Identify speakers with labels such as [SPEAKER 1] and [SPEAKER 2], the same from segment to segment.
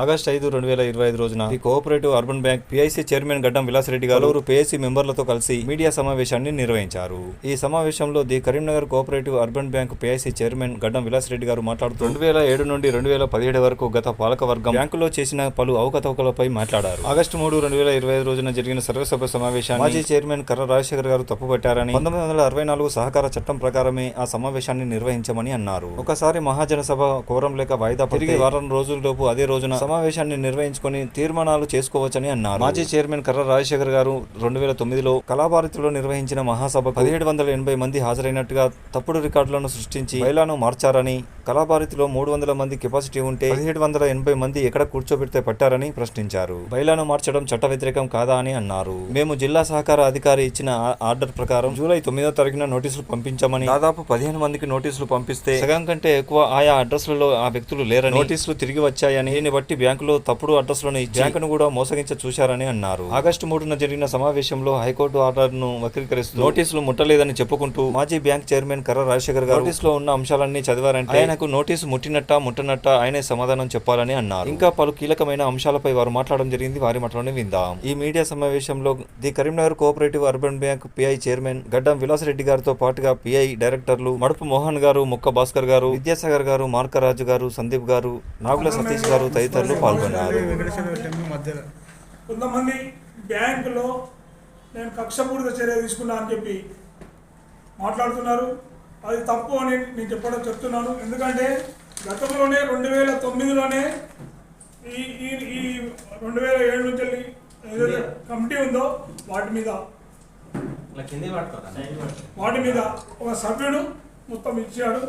[SPEAKER 1] August ఐదు రెండు వేల ఇరవై ఐదు రోజున ఈ cooperative urban bank PIC chairman Gaddam Vilasareddy గారు పలువురు పిఐసి మెంబర్లతో కలిసి మీడియా సమావేశాన్ని నిర్వహించారు. ఈ సమావేశంలో the Karimnagar cooperative urban bank PIC chairman Gaddam Vilasareddy గారు మాట్లాడుతూ రెండు వేల ఏడు నుండి రెండు వేల పదిహేడు వరకు గత పాలక వర్గం బ్యాంకులో చేసిన పలు అవకతవకలపై మాట్లాడారు. ఆగస్టు మూడు రెండు వేల ఇరవై ఐదు రోజున జరిగిన సర్వసభ సమావేశాన్ని మాజీ చైర్మన్ కర్ర రాజశేఖర్ గారు తప్పుపట్టారని పంతొమ్మిది వందల అరవై నాలుగు సహకార చట్టం ప్రకారమే ఆ సమావేశాన్ని నిర్వహించమని అన్నారు. ఒకసారి మహాజన సభ కోరం లేక వాయిదా తిరిగి వారం రోజులలోపు అదే రోజున సమావేశాన్ని నిర్వహించుకొని తీర్మానాలు చేసుకోవచ్చని అన్నారు. మాజీ చైర్మన్ కర్ర రాజశేఖర్ గారు రెండు వేల తొమ్మిదిలో కళాభారతిలో నిర్వహించిన మహాసభ పదిహేడు వందల ఎనభై మంది హాజరైనట్టుగా తప్పుడు రికార్డులను సృష్టించి బయలాను మార్చారని కళాభారతిలో మూడు వందల మంది కెపాసిటీ ఉంటే పదిహేడు వందల ఎనభై మంది ఎక్కడ కూర్చోబెడితే పట్టారని ప్రశ్నించారు. బయలాను మార్చడం చట్ట వ్యతిరేకం కాదా అని అన్నారు. మేము జిల్లా సహకార అధికారి ఇచ్చిన ఆ- ఆర్డర్ ప్రకారం జూలై తొమ్మిదో తారీఖున నోటీసులు పంపించామని దాదాపు పదిహేను మందికి నోటీసులు పంపిస్తే సగం కంటే ఎక్కువ ఆయా అడ్రస్లలో ఆ వ్యక్తులు లేరని నోటీసులు తిరిగి వచ్చాయని దీన్ని బట్టి బ్యాంకులో తప్పుడు అడ్రస్లను బ్యాంకును కూడా మోసగించ చూశారని అన్నారు. ఆగస్టు మూడున జరిగిన సమావేశంలో హైకోర్టు ఆర్డర్ను వక్రీకరిస్తూ నోటీసులు ముట్టలేదని చెప్పుకుంటూ మాజీ బ్యాంక్ చైర్మన్ కర్ర రాజశేఖర్ గారు నోటీసులో ఉన్న అంశాలన్నీ చదివారంటే ఆయనకు నోటీసు ముట్టినట్ట ముట్టనట్ట ఆయనే సమాధానం చెప్పాలని అన్నారు. ఇంకా పలు కీలకమైన అంశాలపై వారు మాట్లాడడం జరిగింది. వారి మాటలోనే విందాం. ఈ మీడియా సమావేశంలో the Karimnagar cooperative urban bank PI chairman Gaddam Vilasareddy గారితో పాటుగా పిఐ డైరెక్టర్లు మడుపు మోహన్ గారు ముక్క భాస్కర్ గారు విద్యాసాగర్ గారు మార్కరాజు గారు సందీప్ గారు నాగుల సతీష్ గారు తదితరులు పాల్గొన్నారు.
[SPEAKER 2] కొంతమంది బ్యాంకులో నేను కక్షపూరిత చర్య తీసుకున్నా అని చెప్పి మాట్లాడుతున్నారు. అది తప్పు అని నేను చెప్పడం చెప్తున్నాను. ఎందుకంటే గతంలోనే రెండు వేల తొమ్మిదిలోనే ఈ ఈ ఈ రెండు వేల ఏడు నుంచి వెళ్ళి ఏదైతే కమిటీ ఉందో వాటి మీద వాటి మీద ఒక సభ్యుడు మొత్తం ఇచ్చాడు.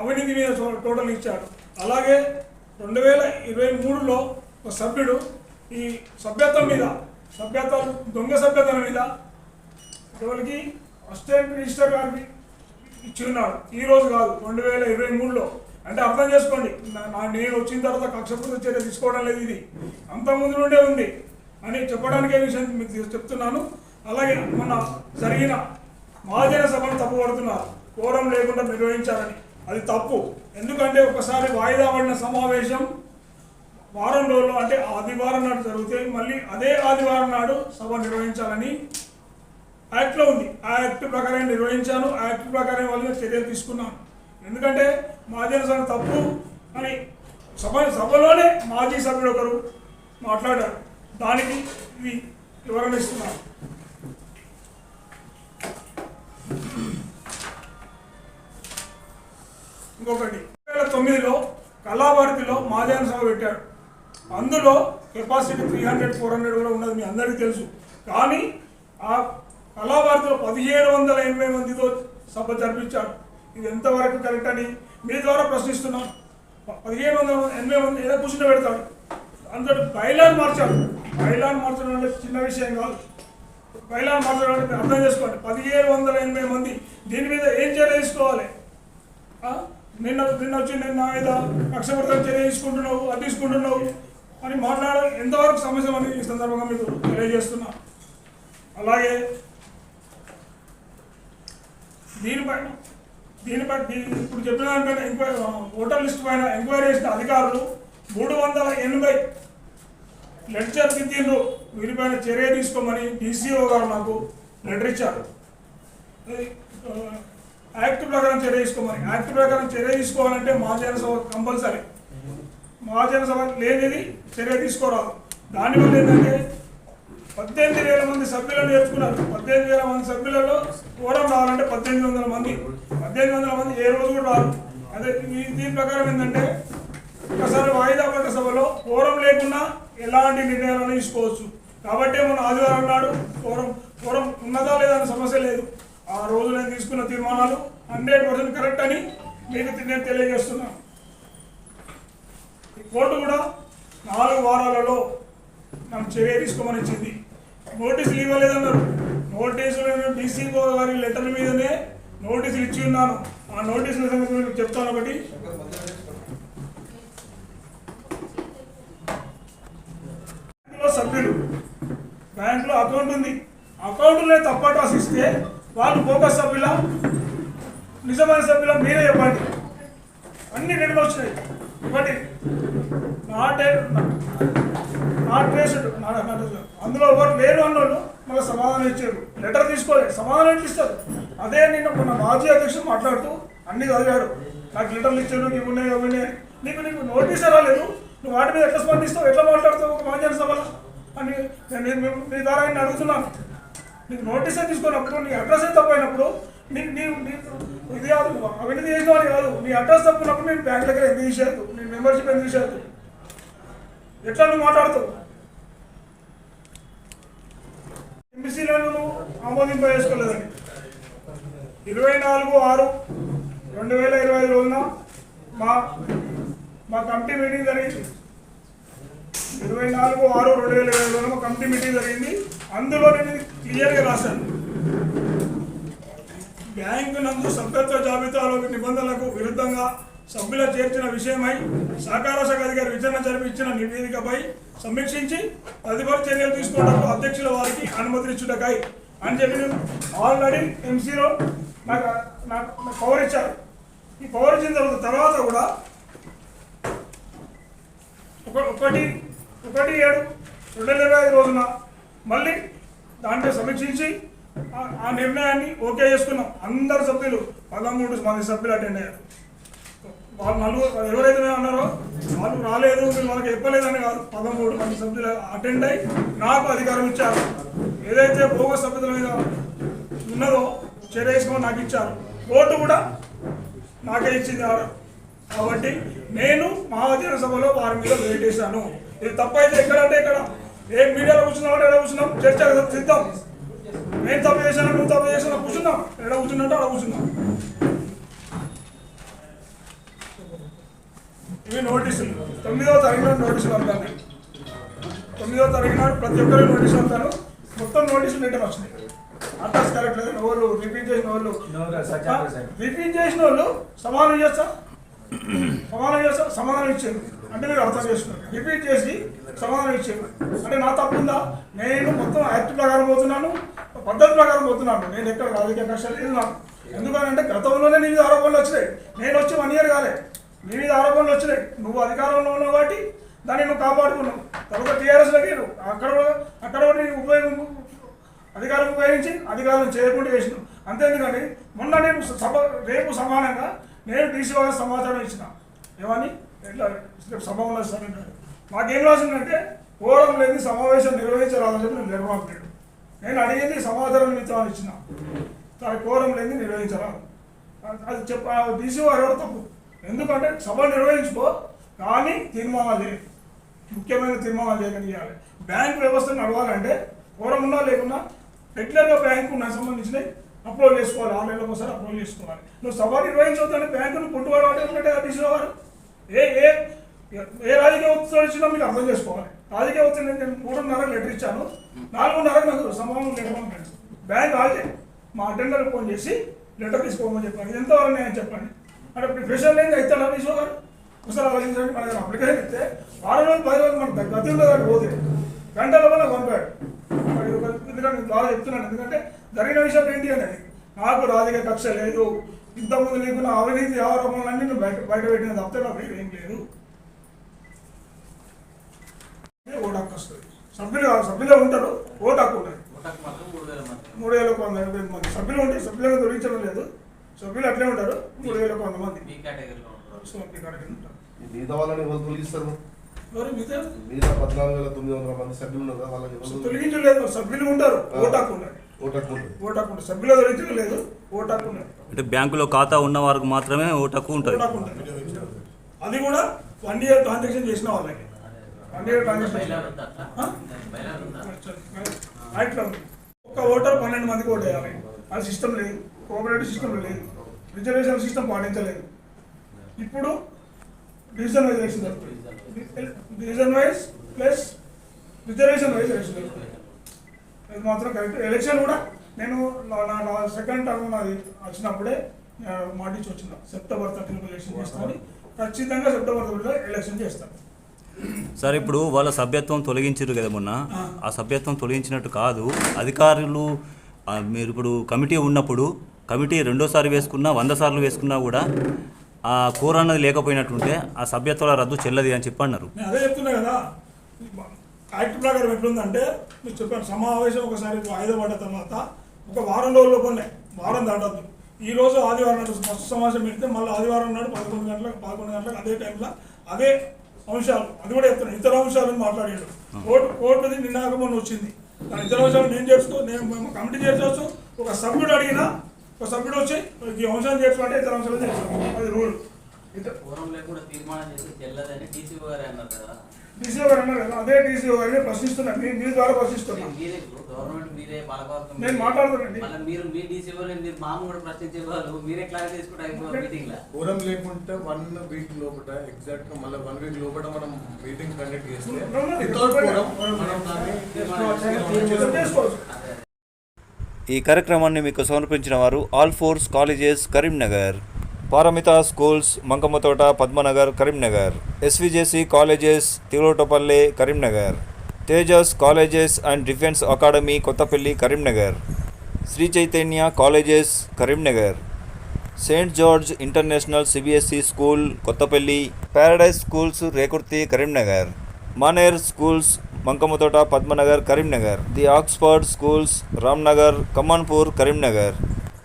[SPEAKER 2] అవినీతి మీద టోటల్ ఇచ్చాడు. అలాగే రెండు వేల ఇరవై మూడులో ఒక సభ్యుడు ఈ సభ్యత్వం మీద సభ్యత్వం దొంగ సభ్యత్వం మీద ఎవరికి? అసిస్టెంట్ రిజిస్టర్ గారికి ఇచ్చి ఉన్నాడు ఈ రోజు కాదు రెండు వేల ఇరవై మూడులో. అంటే అర్థం చేసుకోండి నేను వచ్చిన తర్వాత కక్షపూర్త చర్య తీసుకోవడం లేదు ఇది. అంత ముందు నుండే ఉంది. అని చెప్పడానికి విషయం మీకు చెప్తున్నాను. అలాగే మొన్న జరిగిన మహాజన సభను తప్పుపడుతున్నారు. కోరం లేకుండా నిర్వహించారని అది తప్పు. ఎందుకంటే ఒకసారి వాయిదా పడిన సమావేశం వారం రోజులు అంటే ఆదివారం నాడు జరిగితే మళ్ళీ అదే ఆదివారం నాడు సభ నిర్వహించాలని యాక్ట్లో ఉంది. ఆ యాక్ట్ ప్రకారం నిర్వహించాను. ఆ యాక్ట్ ప్రకారం వాళ్ళని చర్యలు తీసుకున్నాను. ఎందుకంటే మాజీ సభ తప్పు. అని సభ సభలోనే మాజీ సభ్యుడు ఒకరు మాట్లాడారు. దానికి ఇది వివరణ ఇస్తున్నారు ఇంకొకటి. రెండు వేల తొమ్మిదిలో కళాభారతిలో మాజాన సభ పెట్టాడు అందులో capacity three hundred four hundred కూడా ఉన్నది మీ అందరికీ తెలుసు. కానీ ఆ కళావారితో పదిహేడు వందల ఎనభై మందితో సభ జరిపించాడు ఇది ఎంతవరకు కరెక్ట్ అని మీ ద్వారా ప్రశ్నిస్తున్నాం. పదిహేను పదిహేడు వందల ఎనభై మంది ఏదో కూర్చుని పెడతాడు అందరూ బైలాన్ మార్చాడు బైలాన్ మార్చడం అంటే చిన్న విషయం కాదు. బైలాన్ మార్చడం అంటే అర్థం చేసుకోండి. పదిహేడు వందల ఎనభై మంది దీని మీద ఏం చర్య తీసుకోవాలి? నిన్న నిన్న వచ్చి నిన్న నా మీద కక్షపడతాను చర్య తీసుకుంటున్నావు అది తీసుకుంటున్నావు అని మాట్లాడడం ఎంతవరకు సమస్య అని ఈ సందర్భంగా మీకు తెలియజేస్తున్నా. అలాగే దీనిపైన దీనిపై బట్టి ఇప్పుడు చెప్పిన దానిపైన ఎంక్వైరీ ఓటర్ లిస్ట్ పైన ఎంక్వైరీ చేసిన అధికారులు మూడు వందల ఎనభై లెక్చర్ దిద్దిండ్రు వీరిపైన చర్య తీసుకోమని డీసీఓ గారు నాకు లెటర్ ఇచ్చారు. యాక్ట్ ప్రకారం చర్య తీసుకోమని. యాక్ట్ ప్రకారం చర్య తీసుకోవాలంటే మహాజన సభ కంపల్సరీ మహాజన సభ లేనిది చర్య తీసుకోరాదు. దానివల్ల ఏంటంటే పద్దెనిమిది వేల మంది సభ్యులను నేర్చుకున్నారు. పద్దెనిమిది వేల మంది సభ్యులలో కోరం రావాలంటే పద్దెనిమిది వందల మంది. పద్దెనిమిది వందల మంది ఏ రోజు కూడా రాదు అదే దీని ప్రకారం ఏంటంటే ఒకసారి వాయిదా పడ్డ సభలో ఓరం లేకుండా ఎలాంటి నిర్ణయాలను తీసుకోవచ్చు. కాబట్టి మన ఆదివారం నాడు కోరం కోరం ఉన్నదా లేదా అనే సమస్య లేదు. ఆ రోజు నేను తీసుకున్న తీర్మానాలు హండ్రెడ్ పర్సెంట్ కరెక్ట్ అని మీకు నేను తెలియజేస్తున్నాను ఈ కోర్టు కూడా నాలుగు వారాలలో నన్ను చర్య తీసుకోమని ఇచ్చింది. నోటీసులు ఇవ్వలేదన్నారు. నోటీసులు నేను డీసీఓ గారి లెటర్ మీదనే నోటీసులు ఇచ్చి ఉన్నాను. ఆ నోటీసుల సంగతి మీకు చెప్తాను ఒకటి. బ్యాంకులో సభ్యులు బ్యాంకులో అకౌంట్ ఉంది. అకౌంట్లో తప్పట రాసిస్తే వాళ్ళు ఫోకస్ సభ్యుల? నిజమైన సభ్యుల మీరే చెప్పండి. అన్ని రెండు వచ్చినాయి. ఒకటి. నాట్ నాట్ ట్రేస్డ్ అందులో ఒకటి లేరు అన్నోళ్ళు మళ్ళీ సమాధానం ఇచ్చారు. లెటర్ తీసుకోలేదు సమాధానం ఎట్లు ఇస్తారు? అదే నిన్న మన మాజీ అధ్యక్షుడు మాట్లాడుతూ అన్ని చదివాడు నాకు లెటర్లు ఇచ్చాడు నీకు ఉన్నాయి అవి నీకు నీకు నోటీస్ రాలేదు. నువ్వు వాటి మీద ఎట్లా స్పందిస్తావు? ఎట్లా మాట్లాడతావు ఒక మాజీ సభలో? అని నేను మీ ద్వారా అడుగుతున్నాను. నీకు నోటీసే తీసుకున్నప్పుడు నీ అడ్రస్ తప్పైనప్పుడు నీకు ఇది కాదు అవినీతి చేసిన వాళ్ళు కాదు. మీ అడ్రస్ తప్పినప్పుడు నేను బ్యాంక్ దగ్గర ఎందుకు తీసేయద్దు? మీ మెంబర్షిప్ ఎందుకు తీసేయద్దు? ఎట్లా నువ్వు మాట్లాడుతావు? ఎంబీసీలను నువ్వు ఆమోదింప చేసుకోలేదని ఇరవై నాలుగు ఆరు రెండు వేల ఇరవై ఐదు రోజున మా మా కమిటీ మీటింగ్ జరిగింది. ఇరవై నాలుగు ఆరు రెండు వేల ఇరవై ఐదులో మా కమిటీ మీటింగ్ జరిగింది. అందులో నేను క్లియర్గా రాశాను. బ్యాంకు నందు సభ్యత్వ జాబితాలో నిబంధనలకు విరుద్ధంగా సభ్యుల చేర్చిన విషయమై సహకార శాఖ అధికారి విచారణ జరిపి ఇచ్చిన నివేదికపై సమీక్షించి తదుపరి చర్యలు తీసుకోవడానికి అధ్యక్షుల వారికి అనుమతించుటకై అని చెప్పి ఆల్రెడీ ఎంసీలో నాకు నాకు నాకు పవర్ ఇచ్చారు. ఈ పవర్ ఇచ్చిన తర్వాత తర్వాత కూడా ఒక ఒకటి ఒకటి ఏడు రెండు వేల ఇరవై ఐదు రోజున మళ్ళీ దాంట్లో సమీక్షించి ఆ- నిర్ణయాన్ని ఓకే చేసుకున్నాం. అందరు సభ్యులు పదమూడు మంది సభ్యులు అటెండ్ అయ్యారు. వాళ్ళు నలుగురు ఎవరైతే ఉన్నారో అన్నారో వాళ్ళు రాలేదు మీరు వాళ్ళకి చెప్పలేదని కాదు. పదమూడు మంది సభ్యులు అటెండ్ అయ్యి నాకు అధికారం ఇచ్చారు. ఏదైతే భోగ సభ్యుల మీద ఉన్నదో చర్య నాకు ఇచ్చారు. ఓటు కూడా నాకే ఇచ్చింది ఆవిడ కాబట్టి నేను మహాజన సభలో వారి మీద వెయిట్ చేశాను ఇది తప్పైతే ఎక్కడంటే ఎక్కడ ఏ మీడియాలో కూర్చున్నాం ఎక్కడ కూర్చున్నాం? చర్చ సిద్ధం. నేను తప్పు చేశాను నువ్వు తప్పు చేశాను కూర్చున్నాం ఎక్కడ కూర్చున్నట్టు అక్కడ కూర్చున్నాం ఇవి నోటీసులు. తొమ్మిదవ తారీఖు నాడు నోటీసులు పంపాను నేను. తొమ్మిదవ తారీఖు నాడు ప్రతి ఒక్కరికి నోటీసు పంపాను మొత్తం నోటీసులు రిటర్న్ వచ్చినాయి అడ్రస్ కరెక్ట్ లేదు. వాళ్ళు రిపీట్ చేసిన వాళ్ళు? రిపీట్ చేసిన వాళ్ళు సమానం చేస్తా సమానం చేస్తా సమాధానం ఇచ్చారు. అంటే మీరు అర్థం చేసుకున్నారు. రిపీట్ చేసి సమాధానం ఇచ్చారు. అంటే నా తప్పుందా నేను మొత్తం యాక్ట్ ప్రకారం పోతున్నాను పద్ధతి ప్రకారం పోతున్నాను. నేను ఎక్కడ రాజకీయ కష్టాలు వెళ్ళినాను ఎందుకంటే గతంలోనే నీ మీద ఆరోపణలు వచ్చినాయి. నేను వచ్చి వన్ ఇయర్ కాలే. నీ మీద ఆరోపణలు వచ్చినాయి. నువ్వు అధికారంలో ఉన్నావు కాబట్టి దాన్ని నువ్వు కాపాడుకున్నావు. తర్వాత టీఆర్ఎస్లోకి అక్కడ అక్కడ కూడా నీ ఉపయోగం అధికారం ఉపయోగించి అధికారం చేయకుండా చేసినాం అంతేందుకండి మొన్న నేను సభ రేపు సమానంగా నేను డీసీ వారికి సమాచారం ఇచ్చిన. ఏమని? ఎట్లా రేపు సభ ఉన్నది సార్ అంటాడు మాకేం రాసిందంటే కోరం లేని సమావేశం నిర్వహించరాదని చెప్పి నేను నిర్మాణం నేను అడిగింది సమాధానం నిమిత్తం ఇచ్చిన. దాని కోరం లేని నిర్వహించరాదు అది- చెప్ప డీసీ వారు ఎవరు తప్పు. ఎందుకంటే సభ నిర్వహించుకో కానీ తీర్మానాలు చేయాలి ముఖ్యమైన తీర్మానాలు చేయగలిగాలి బ్యాంక్ వ్యవస్థ నడవాలంటే కోరం ఉన్నా లేకున్నా రెగ్యులర్గా బ్యాంకు నాకు సంబంధించినవి అప్లోడ్ చేసుకోవాలి. ఆన్లైన్లో ఒకసారి అప్లోడ్ చేసుకోవాలి. నువ్వు సభ నిర్వహించవద్దని బ్యాంకును పుట్టుబడి వాడే డీసీ వారు ఏ ఏ ఏ రాజకీయ ఒత్తిడి ఇచ్చినా మీకు అర్థం చేసుకోవాలి. రాజకీయ వచ్చిన నేను మూడున్నర లెటర్ ఇచ్చాను. నాలుగున్నరకు నాకు సంభవం లెటర్ పంపాను బ్యాంక్ ఆల్రెడీ మా అటెండర్ ఫోన్ చేసి లెటర్ తీసుకోమని చెప్పాను. ఎంతవరకు నేను చెప్పండి? అంటే ఇప్పుడు ప్రెషర్ లేని అవుతాడా డీసీ గారు ఒకసారి ఆలోచించండి. మన దగ్గర అప్లికేషన్ ఇస్తే వారం రోజులు పది రోజులు మన గతి ఉండదు పోతే. గంటల వల్ల పంపాడు. ఎందుకంటే బాగా చెప్తున్నాను. ఎందుకంటే జరిగిన విషయం ఏంటి అనేది? నాకు రాజకీయ కక్ష లేదు. ఇంతకుముందు నీకు నా అవినీతి ఆరోపణలన్నీ నువ్వు బయట బయట పెట్టిన తప్పితే నాకు ఏం లేదు. ఓటు హక్కు వస్తుంది? సభ్యులు కాదు, సభ్యులే ఉంటారు. ఓటు హక్కు ఉంటుంది
[SPEAKER 3] ఓటకు మాత్రం మూడు వేల
[SPEAKER 2] వేలకు వంద ఎనభై మంది సభ్యులు ఉంటే సభ్యులను తొలగించడం లేదు. సభ్యులు అట్లే ఉంటారు. మూడు వేలకు వంద మంది.
[SPEAKER 4] మిగతా వాళ్ళని ఎవరు తొలగిస్తారు?
[SPEAKER 2] ఎవరు? మిగతా?
[SPEAKER 4] మిగతా పద్నాలుగు వేల తొమ్మిది వందల మంది సభ్యులు ఉన్నారు కదా వాళ్ళని ఎవరు
[SPEAKER 2] తొలగించలేదు సభ్యులు ఉంటారు. ఓటు హక్కు
[SPEAKER 4] ఉంటుంది
[SPEAKER 2] ఓటు హక్కు సభ్యులు ఓటు హక్కు
[SPEAKER 5] అంటే బ్యాంకులో ఖాతా ఉన్న వారికి మాత్రమే ఓటు హక్కు ఉంటుంది
[SPEAKER 2] అది కూడా వన్ ఇయర్ ట్రాన్సాక్షన్ చేసిన వాళ్ళకి. వన్ ఇయర్ ట్రాన్సాక్షన్ ఒక ఓటర్ పన్నెండు మందికి ఓటు వేయాలి. అది సిస్టమ్ లేదు కోఆపరేటివ్ సిస్టమ్ లేదు రిజర్వేషన్ సిస్టమ్ పాటించలేదు. ఇప్పుడు డివిజన్ వైజ్ ఎలక్షన్ జరుగుతుంది. Division wise plus reservation wise election జరుగుతుంది. ఇది మాత్రం కరెక్ట్ ఎలక్షన్ కూడా నేను నా- సెకండ్ టర్మ్ నాది వచ్చినప్పుడే మాటించి వచ్చిన సెప్టెంబర్ థర్టీన్ ఎలక్షన్ చేస్తామని ఖచ్చితంగా సెప్టెంబర్ థర్టీలో ఎలక్షన్ చేస్తాను
[SPEAKER 5] సార్ ఇప్పుడు వాళ్ళ సభ్యత్వం తొలగించారు కదా మొన్న?
[SPEAKER 2] ఆ.
[SPEAKER 5] సభ్యత్వం తొలగించినట్టు కాదు. అధికారులు మీరు ఇప్పుడు కమిటీ ఉన్నప్పుడు కమిటీ రెండోసారి వేసుకున్నా వంద సార్లు వేసుకున్నా కూడా ఆ కూర అన్నది లేకపోయినట్టుంటే ఆ సభ్యత్వాల రద్దు చెల్లది అని చెప్పి అన్నారు.
[SPEAKER 2] నేను అదే చెప్తున్నా కదా. యాక్ట్ ప్రకారం ఎట్లుందంటే మీరు చెప్పాను సమావేశం ఒకసారి వాయిదా పడ్డ తర్వాత ఒక వారం రోజుల లోపలనే వారం దాటద్దు. ఈ రోజు ఆదివారం నాడు ఫస్ట్ సమావేశం పెడితే మళ్ళీ ఆదివారం నాడు పదకొండు గంటలకు పదకొండు గంటలకు అదే టైంలో అదే అంశాలు అది కూడా చెప్తున్నాను ఇతర అంశాలను మాట్లాడాడు. కోర్టు కోర్టుది నిన్నాక మొన్న వచ్చింది. దాని ఇతర అంశాలు నేను చేసుకో నేను మేము కమిటీ చేర్చవచ్చు ఒక సభ్యుడు అడిగినా ఒక సభ్యుడు వచ్చి ఈ అంశాలు చేర్చుకుంటే ఇతర అంశాలు చేర్చుకోవాలి అది రూల్.
[SPEAKER 3] తీర్మానం చేసి చెల్లదని డీసీఓ గారే అన్నారు కదా.
[SPEAKER 2] డీసీఓ గారు అన్నారు కదా అదే డీసీఓ గారిని ప్రశ్నిస్తున్నాను మీ మీ ద్వారా ప్రశ్నిస్తున్నాను
[SPEAKER 3] మీరే ఇప్పుడు గవర్నమెంట్ మీరే పాలకవర్గం
[SPEAKER 2] నేను.
[SPEAKER 3] మళ్ళీ మీరు మీ మీరు మామ కూడా ప్రశ్నించే వాళ్ళు మీరే క్లారిటీ తీసుకుంటే అయిపోయి మీటింగ్లో
[SPEAKER 6] పూరం లేకుంటే వన్ వీక్ లోపల ఎగ్జాక్ట్గా మళ్ళీ వన్ వీక్ లోపల మనం మీటింగ్ కండక్ట్ చేస్తే వితౌట్ పూరం మనం దాన్ని
[SPEAKER 2] చేసుకోవచ్చు.
[SPEAKER 1] ఈ కార్యక్రమాన్ని మీకు సమర్పించిన వారు Alphores colleges Karimnagar. Paramita schools Mankammathota Padmanagar Karimnagar SVJC colleges Tilotapalle Karimnagar Tejas colleges and defence academy Kothapalli Karimnagar Shri Chaitanya colleges Karimnagar Saint George international CBSE school Kothapalli Paradise schools Rekurthi Karimnagar Maner schools Mankammathota Padmanagar Karimnagar the Oxford schools Ramnagar Kamanpur Karimnagar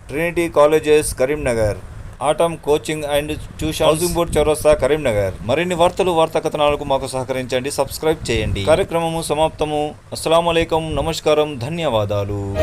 [SPEAKER 1] Trinity colleges Karimnagar Atom coaching and tuition housing board చౌరస్తా కరీంనగర్. మరిన్ని వార్తలు వార్తా కథనాలకు మాకు సహకరించండి subscribe చేయండి. కార్యక్రమము సమాప్తము. అస్సలం నమస్కారం ధన్యవాదాలు.